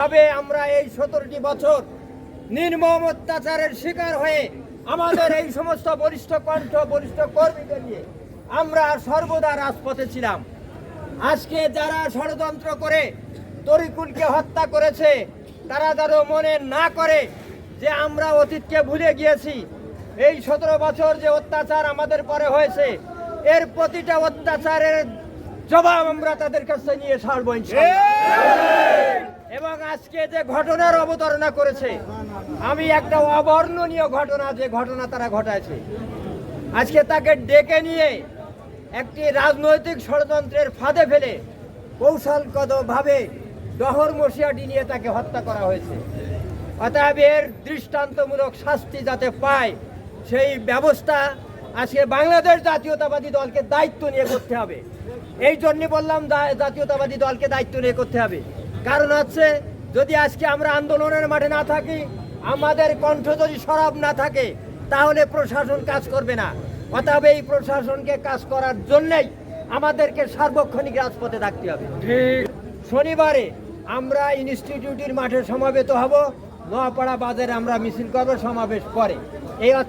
তবে আমরা এই সতেরোটি বছর নির্মম অত্যাচারের শিকার হয়ে আমাদের এই সমস্ত বরিষ্ঠ কণ্ঠ বরিষ্ঠ কর্মীদের নিয়ে আমরা সর্বদা রাজপথে ছিলাম। আজকে যারা ষড়যন্ত্র করে তরিকুলকে হত্যা করেছে, তারা যেন মনে না করে যে আমরা অতীতকে ভুলে গিয়েছি। এই সতেরো বছর যে অত্যাচার আমাদের পরে হয়েছে, এর প্রতিটা অত্যাচারের জবাব আমরা তাদের কাছে নিয়ে সারবো এবং আজকে যে ঘটনার অবতারণা করেছে, আমি একটা অবর্ণনীয় ঘটনা যে ঘটনা তারা ঘটাইছে। আজকে তাকে ডেকে নিয়ে একটি রাজনৈতিক ষড়যন্ত্রের ফাঁদে ফেলে কৌশলগতভাবে ডহর মশিয়াটি নিয়ে তাকে হত্যা করা হয়েছে। অতএব এর দৃষ্টান্তমূলক শাস্তি যাতে পায়, সেই ব্যবস্থা আজকে বাংলাদেশ জাতীয়তাবাদী দলকে দায়িত্ব নিয়ে করতে হবে। এই জন্যে বললাম জাতীয়তাবাদী দলকে দায়িত্ব নিয়ে করতে হবে। কারণ হচ্ছে যদি আজকে আমরা আন্দোলনের মাঠে না থাকি আমাদের কণ্ঠ যদি সরব না থাকে তাহলে প্রশাসন কাজ করবে না। অতএব এই প্রশাসনকে কাজ করার জন্যই আমাদেরকে সার্বক্ষণিক রাজপথে থাকতে হবে। শনিবারে আমরা ইনস্টিটিউটের মাঠে সমাবেত হব। নোয়াপাড়া বাজারে আমরা মিছিল করব সমাবেশ করে এই হচ্ছে